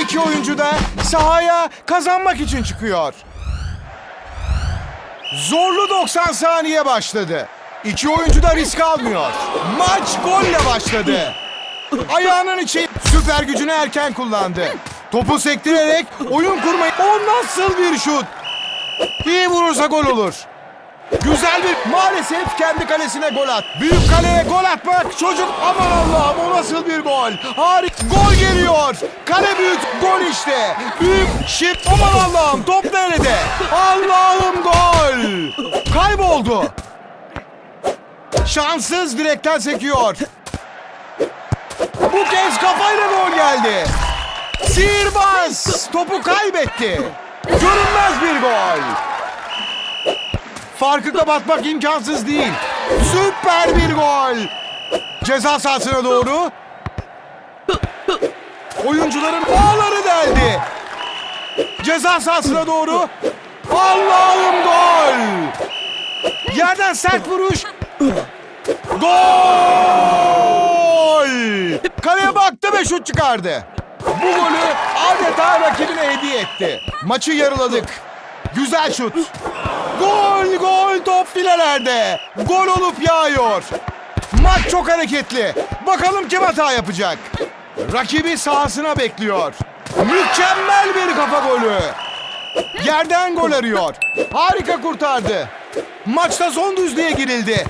iki oyuncu da sahaya kazanmak için çıkıyor. Zorlu 90 saniye başladı. İki oyuncu da risk almıyor. Maç golle başladı. Ayağının içi süper gücünü erken kullandı. Topu sektirerek oyun kurmayı... O nasıl bir şut? İyi vurursa gol olur. Güzel bir maalesef kendi kalesine gol at. Büyük kaleye gol atmak çocuk aman Allah'ım o nasıl bir gol. Harika gol geliyor. Kale büyük gol işte. Büyük şık aman Allah'ım top nerede? Allah'ım gol. Kayboldu. Şanssız direkten sekiyor. Bu kez kafayla gol geldi. Sihirbaz topu kaybetti. Görünmez bir gol. Farkı kapatmak imkansız değil. Süper bir gol. Ceza sahasına doğru. Oyuncuların ağları deldi. Ceza sahasına doğru. Allah'ım gol. Yerden sert vuruş. Gol! Kaleye baktı ve şut çıkardı. Bu golü adeta rakibine hediye etti. Maçı yarıladık. Güzel şut. Gol gol top filelerde. Gol olup yağıyor. Maç çok hareketli. Bakalım kim hata yapacak. Rakibi sahasına bekliyor. Mükemmel bir kafa golü. Yerden gol arıyor. Harika kurtardı. Maçta son düzlüğe girildi.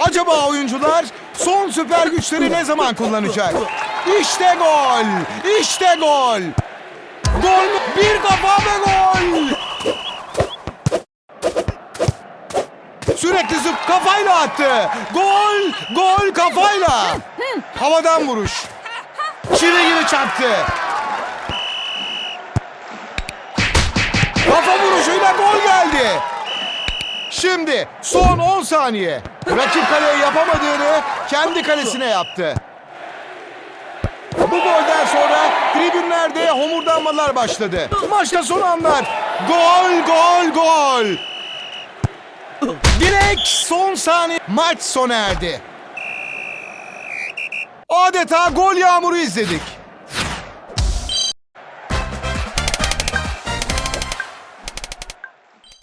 Acaba oyuncular son süper güçleri ne zaman kullanacak? İşte gol! İşte gol! Gol? Bir kafa ve gol! Sürekli zıp kafayla attı. Gol! Gol kafayla! Havadan vuruş. Çivi gibi çarptı. Kafa vuruşuyla gol geldi. Şimdi son 10 saniye. Rakip kaleye yapamadığını kendi kalesine yaptı. Bu golden sonra tribünlerde homurdanmalar başladı. Maçta son anlar. Gol, gol, gol. Direkt son saniye maç sona erdi. Adeta gol yağmuru izledik.